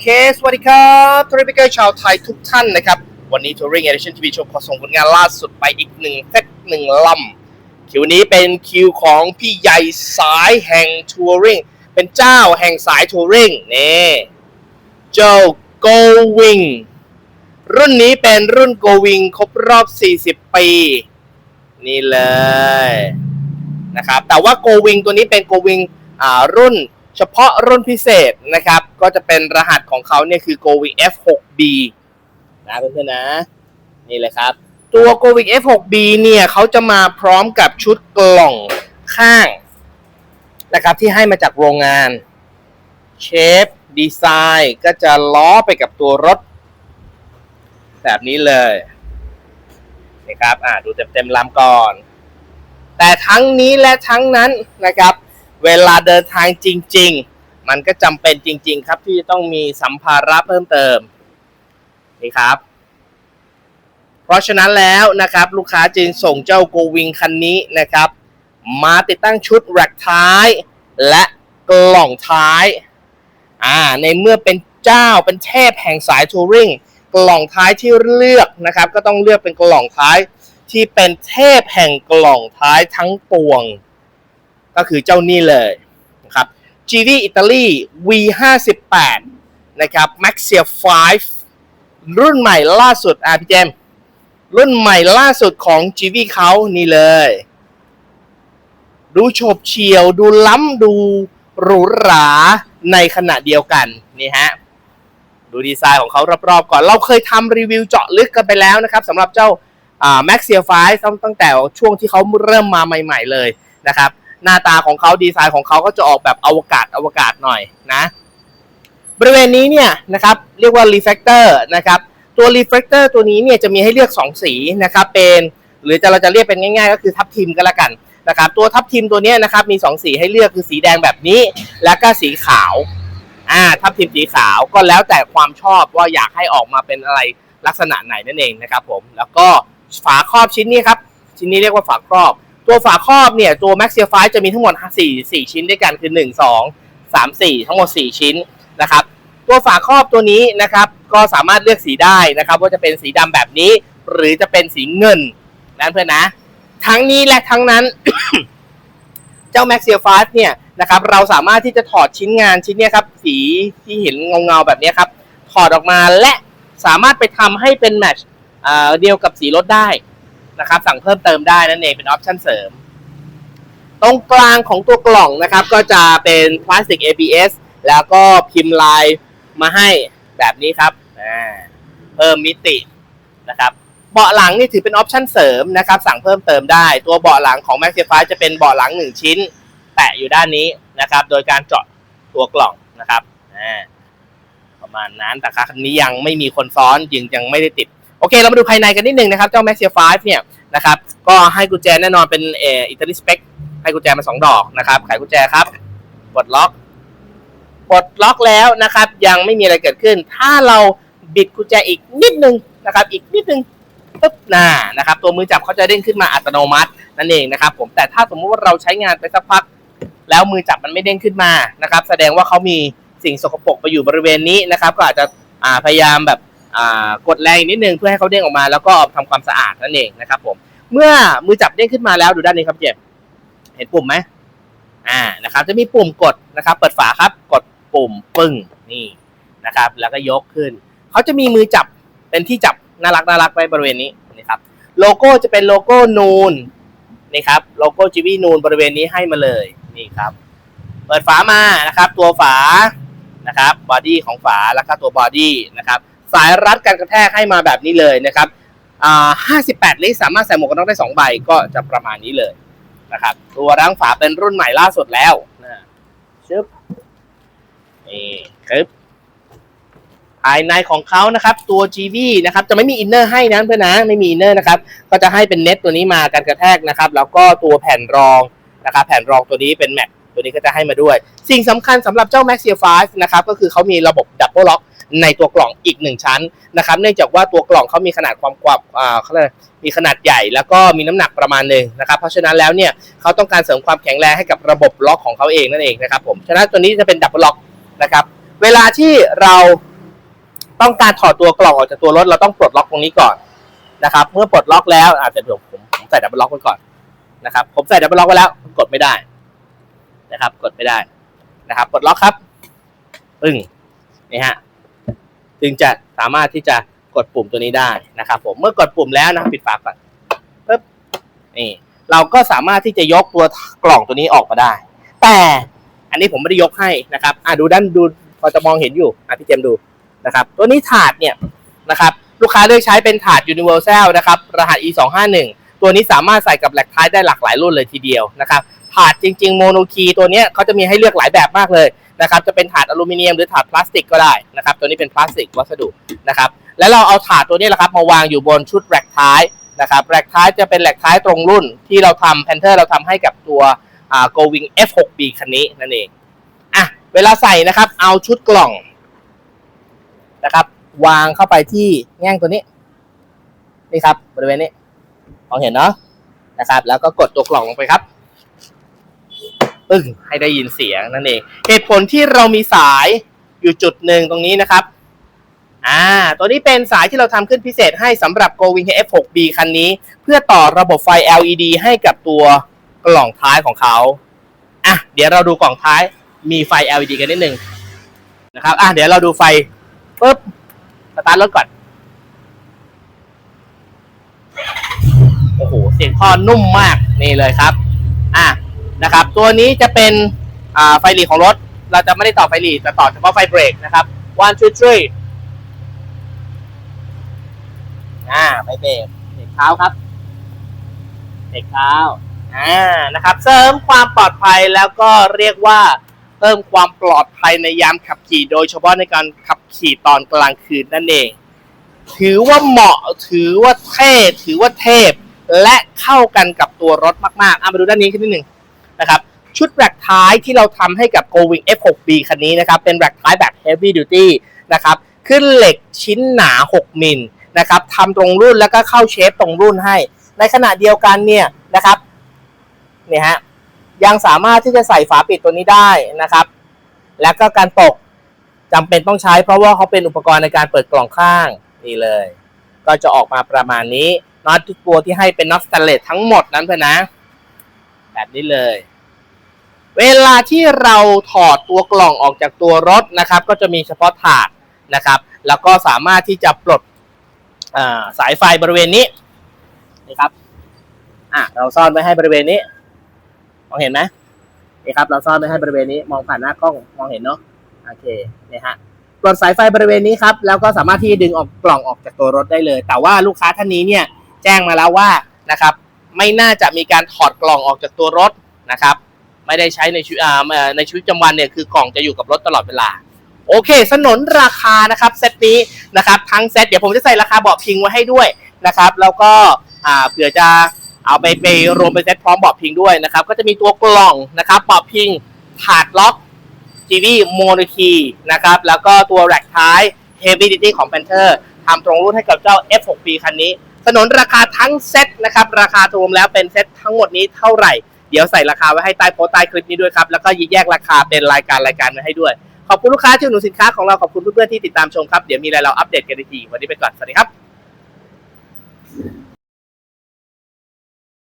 เค สวัสดีครับทัวริงเกอร์ชาวไทยทุกท่านนะครับ วันนี้ Touring Edition TV Show ขอส่งผลงานล่าสุดไปอีกหนึ่งเซตหนึ่งลำ คิวนี้เป็นคิวของพี่ใหญ่สายแห่งทัวริงเป็นเจ้าแห่งสายทัวริงนี่เจ้า Go Wing รุ่นนี้เป็นรุ่น Go Wing ครบรอบ 40 ปี นี่เลยนะครับแต่ว่า Go Wing ตัวนี้เป็น Go Wing อ่ารุ่น เฉพาะรุ่นพิเศษนะครับ ก็จะเป็นรหัสของเขาเนี่ยคือ Go Wing F6B นะเพื่อนๆนะ นี่เลยครับ ตัว Go Wing F6B เนี่ยเขาจะมาพร้อมกับชุดกล่องข้างนะครับที่ให้มาจากโรงงาน เชฟดีไซน์ก็จะล้อไปกับตัวรถ แบบนี้เลยนะครับอ่าดูเต็มๆลำก่อน แต่ทั้งนี้และทั้งนั้นนะครับ เวลาเดินทางจริง ๆ มันก็จำเป็นจริง ๆ ครับที่จะต้องมีสัมภาระเพิ่มเติมนี่ครับ เพราะฉะนั้นแล้วนะครับลูกค้าจึงส่งเจ้าโกวิงคันนี้นะครับ มาติดตั้งชุดแร็กท้าย และกล่องท้ายอ่าในเมื่อเป็นเจ้าเป็นเทพแห่งสายทัวริงกล่องท้ายที่เลือกนะครับ ก็ต้องเลือกเป็นกล่องท้ายที่เป็นเทพแห่งกล่องท้ายทั้งปวง ก็คือเจ้านี่เลยนะครับ GV อิตาลี V58 นะครับ Maxia 5 รุ่นใหม่ล่าสุดอะพี่เจมรุ่นใหม่ล่าสุดของ GV เขานี่เลย ดูโฉบเฉียว ดูล้ำดูหรูหราในขณะเดียวกันนี่ฮะดูดีไซน์ของเขารอบๆก่อน เราเคยทำรีวิวเจาะลึกกันไปแล้วนะครับสำหรับเจ้า Maxia 5ตั้งแต่ช่วงที่เขาเริ่มมาใหม่ ๆเลยนะครับ หน้าตาของเขาดีไซน์ของเขาก็จะออกแบบอวกาศอวกาศหน่อยนะ บริเวณนี้เนี่ยนะครับเรียกว่า reflector นะครับตัว reflector ตัวนี้เนี่ยจะมีให้เลือก 2 สีนะครับเป็นหรือจะเราจะเรียกเป็นง่าย ๆ ก็คือทับทิมก็แล้วกันนะครับตัวทับทิมตัวนี้นะครับมี 2 สีให้เลือกคือสีแดงแบบนี้ แล้วก็สีขาวอ่าทับทิมสีขาวก็แล้วแต่ความชอบว่าอยากให้ออกมาเป็นอะไรลักษณะไหนนั่นเองนะครับผมแล้วก็ฝาครอบชิ้นนี้ครับ ชิ้นนี้เรียกว่าฝาครอบ ตัวฝาครอบเนี่ยตัว Maxia 5จะมีทั้งหมด4 4 ชิ้นด้วยกันคือ 1 2 3 4 ทั้งหมด 4 ชิ้นนะครับตัวฝาครอบตัวนี้นะครับก็สามารถเลือกสีได้นะครับว่าจะเป็นสีดำแบบนี้ หรือจะเป็นสีเงินนั่นเพื่อนนะ ทั้งนี้และทั้งนั้น เจ้า Maxia 5เนี่ยนะครับเราสามารถที่จะถอดชิ้นงานชิ้นนี้ครับสีที่เห็นเงาๆแบบนี้ครับ ถอดออกมาและสามารถไปทำให้เป็นแมทช์เดียวกับสีรถได้ นะครับ สั่งเพิ่มเติมได้นั่นเองเป็นออปชั่นเสริม ตรงกลางของตัวกล่องนะครับ ก็จะเป็นพลาสติก ABS แล้วก็พิมพ์ลายมาให้แบบนี้ครับอ่าเพิ่มมิตินะครับเบาะหลังนี่ถือเป็นออปชั่นเสริมนะครับ สั่งเพิ่มเติมได้ ตัวเบาะหลังของ Max 5จะเป็นเบาะหลัง 1 ชิ้น แปะอยู่ด้านนี้นะครับ โดยการเจาะตัวกล่องนะครับอ่าประมาณนั้นแต่คันนี้ยังไม่มีคนซ้อนยังยังไม่ได้ติด โอเค เรามาดูภายในกันนิดนึงนะครับ เจ้า Maxia 5 เนี่ยนะครับก็ให้กุญแจแน่นอนเป็นเอ่ออิตาลีสเปคให้กุญแจมาสองดอกนะครับไขกุญแจครับกดล็อกปลดล็อกแล้วนะครับ ยังไม่มีอะไรเกิดขึ้น ถ้าเราบิดกุญแจอีกนิดนึงนะครับ อีกนิดนึงปึ๊บน่านะครับ ตัวมือจับเขาจะเด้งขึ้นมาอัตโนมัตินั่นเองนะครับ ผมแต่ถ้าสมมุติว่าเราใช้งานไปสักพัก แล้วมือจับมันไม่เด้งขึ้นมานะครับ แสดงว่าเขามีสิ่งสกปรกไปอยู่บริเวณนี้นะครับ ก็อาจจะพยายามแบบ กดแรงนิดนึงเพื่อให้เขาเด้งออกมา แล้วก็ทำความสะอาดนั่นเองนะครับผมเมื่อมือจับเด้งขึ้นมาแล้วดูด้านนี้ครับเจ็บเห็นปุ่มไหมอ่านะครับ จะมีปุ่มกดนะครับ เปิดฝาครับกดปุ่มปึ้งนี่นะครับ แล้วก็ยกขึ้นเขาจะมีมือจับเป็นที่จับน่ารักน่ารักไว้บริเวณนี้นี่ครับ โลโก้จะเป็นโลโก้นูนนี่ครับโลโก้จีวีนูนบริเวณนี้ให้มาเลยนี่ครับ เปิดฝามานะครับ ตัวฝานะครับบอดี้ของฝาแล้วก็ตัวบอดี้นะครับ สายรัดการกระแทกให้มาแบบนี้เลยนะครับอ่า58ลิตรสามารถใส่หมวกกันน็อกได้2ใบก็จะประมาณนี้เลยนะครับ ตัวรังฝาเป็นรุ่นใหม่ล่าสุดแล้วนะชึบนี่ครับภายในของเขานะครับ ตัว GV นะครับ จะไม่มีอินเนอร์ให้นะเพื่อนนะ ไม่มีอินเนอร์นะครับ ก็จะให้เป็นเน็ตตัวนี้มาการกระแทกนะครับ แล้วก็ตัวแผ่นรองนะครับ แผ่นรองตัวนี้เป็นแม็กตัวนี้ก็จะให้มาด้วย สิ่งสำคัญสำหรับเจ้า Maxia 5นะครับ ก็คือเขามีระบบดับเบิลล็อก ในตัวกล่องอีกหนึ่งชั้นนะครับเนื่องจากว่าตัวกล่องเขามีขนาดความกว้างเขาเรียกมีขนาดใหญ่แล้วก็มีน้ำหนักประมาณหนึ่งนะครับเพราะฉะนั้นแล้วเนี่ยเขาต้องการเสริมความแข็งแรงให้กับระบบล็อกของเขาเองนั่นเองนะครับผมฉะนั้นตัวนี้จะเป็นดับเบิลล็อกนะครับเวลาที่เราต้องการถอดตัวกล่องออกจากตัวรถเราต้องปลดล็อกตรงนี้ก่อนนะครับเมื่อปลดล็อกแล้วอาจจะเดี๋ยวผมผมใส่ดับเบิลล็อกไว้ก่อนนะครับผมใส่ดับเบิลล็อกไว้แล้วกดไม่ได้นะครับ กดไม่ได้นะครับปลดล็อกครับปึ้งนี่ฮะ จึงจะสามารถที่จะกดปุ่มตัวนี้ได้นะครับ ผมเมื่อกดปุ่มแล้วนะปิดฝาก่อนปึ๊บนี่เราก็สามารถที่จะยกตัวกล่องตัวนี้ออกมาได้ แต่อันนี้ผมไม่ได้ยกให้นะครับอะดูด้านดูพอจะมองเห็นอยู่อะพี่เจมส์ดูนะครับ ตัวนี้ถาดเนี่ยนะครับ ลูกค้าเลือกใช้เป็นถาด Universal นะครับ รหัส E 2 5 1ตัวนี้สามารถใส่กับแหลกท้ายได้หลากหลายรุ่นเลยทีเดียวนะครับถาดจริงๆโมโนคีตัวนี้เขาจะมีให้เลือกหลายแบบมากเลย นะครับจะเป็นถาดอลูมิเนียมหรือถาดพลาสติกก็ได้นะครับตัวนี้เป็นพลาสติกวัสดุนะครับแล้วเราเอาถาดตัวนี้แหละครับมาวางอยู่บนชุดแร็กท้ายนะครับแร็กท้ายจะเป็นแร็กท้ายตรงรุ่นที่เราทำแพนเทอร์เราทำให้กับตัวอ่า Going F6B คันนี้นั่นเองอะเวลาใส่นะครับเอาชุดกล่องนะครับวางเข้าไปที่แง่งตัวนี้นี่ครับบริเวณนี้มองเห็นเนาะนะครับ แล้วก็กดตัวกล่องลงไปครับ ปึ้งให้ได้ยินเสียงนั่นเอง เหตุผลที่เรามีสายอยู่จุดหนึ่งตรงนี้นะครับ อ่า ตัวนี้เป็นสายที่เราทำขึ้นพิเศษให้สำหรับ Going F6B คันนี้ เพื่อต่อระบบไฟ LED ให้กับตัวกล่องท้ายของเขาอะเดี๋ยวเราดูกล่องท้ายมีไฟ LED กันนิดนึงนะครับ อะเดี๋ยวเราดูไฟปุ๊บสตาร์ทรถก่อนโอ้โหเสียงท่อนุ่มมากนี่เลยครับ อะ นะครับ ตัวนี้จะเป็นไฟหลีของรถ เราจะไม่ได้ต่อไฟหลีแต่ต่อเฉพาะไฟเบรกนะครับ one two three อ่าไฟเบรกเบรกเท้าครับเบรกเท้าอ่านะครับ เสริมความปลอดภัยแล้วก็เรียกว่าเพิ่มความปลอดภัยในยามขับขี่ โดยเฉพาะในการขับขี่ตอนกลางคืนนั่นเอง ถือว่าเหมาะถือว่าเท่ถือว่าเทพ และเข้ากันกับตัวรถมากๆอะมาดูด้านนี้ขึ้นนิดหนึ่ง นะครับชุดแร็กท้ายที่เราทำให้กับ Going F6B คันนี้นะครับ เป็นแร็กท้ายแบบ Heavy Duty นะครับขึ้นเหล็กชิ้นหนา 6 มิลนะครับทำตรงรุ่นแล้วก็เข้าเชฟตรงรุ่นให้ ในขณะเดียวกันเนี่ยนะครับเนี่ยฮะยังสามารถที่จะใส่ฝาปิดตัวนี้ได้นะครับ แล้วก็การตกจำเป็นต้องใช้เพราะว่าเขาเป็นอุปกรณ์ในการเปิดกล่องข้างนี่เลย ก็จะออกมาประมาณนี้น็อตตัวที่ให้เป็นน็อตสแตนเลสทั้งหมดนั้นเพื่อนนะ แบบนี้เลย เวลาที่เราถอดตัวกล่องออกจากตัวรถนะครับ ก็จะมีเฉพาะถาดนะครับ แล้วก็สามารถที่จะปลดสายไฟบริเวณนี้นี่ครับอะเราซ่อนไว้ให้บริเวณนี้ มองเห็นไหมนี่ครับ เราซ่อนไว้ให้บริเวณนี้ มองผ่านหน้ากล้องมองเห็นเนาะโอเคนี่ฮะปลดสายไฟบริเวณนี้ครับ แล้วก็สามารถที่ดึงออกกล่องออกจากตัวรถได้เลย แต่ว่าลูกค้าท่านนี้เนี่ย แจ้งมาแล้วว่านะครับ ไม่น่าจะมีการถอดกล่องออกจากตัวรถนะครับ ไม่ได้ใช้ในชีวิตในชีวิตประจำวันเนี่ยคือกล่องจะอยู่กับรถตลอดเวลา โอเค สนนราคานะครับเซตนี้นะครับทั้งเซตเดี๋ยวผมจะใส่ราคาเบาะพิงไว้ให้ด้วยนะครับ แล้วก็เผื่อจะเอาไปไปรวมเป็นเซตพร้อมเบาะพิงด้วยนะครับ ก็จะมีตัวกล่องนะครับเบาะพิงถาดล็อกจีวีโมโนคีนะครับ แล้วก็ตัวแร็กท้าย Heavy Duty ของ Panther ทำตรงรุ่นให้กับเจ้า F6P คันนี้ ถนนราคาทั้งเซตนะครับราคารวมแล้วเป็นเซตทั้งหมดนี้เท่าไหร่ เดี๋ยวใส่ราคาไว้ให้ใต้โพสต์ใต้คลิปนี้ด้วยครับแล้วก็แยกราคาเป็นรายการรายการไว้ให้ด้วย ขอบคุณลูกค้าที่อุดหนุนสินค้าของเราขอบคุณเพื่อนๆที่ติดตามชมครับเดี๋ยวมีอะไรเราอัปเดตกันอีกทีวันนี้ไปก่อนสวัสดีครับ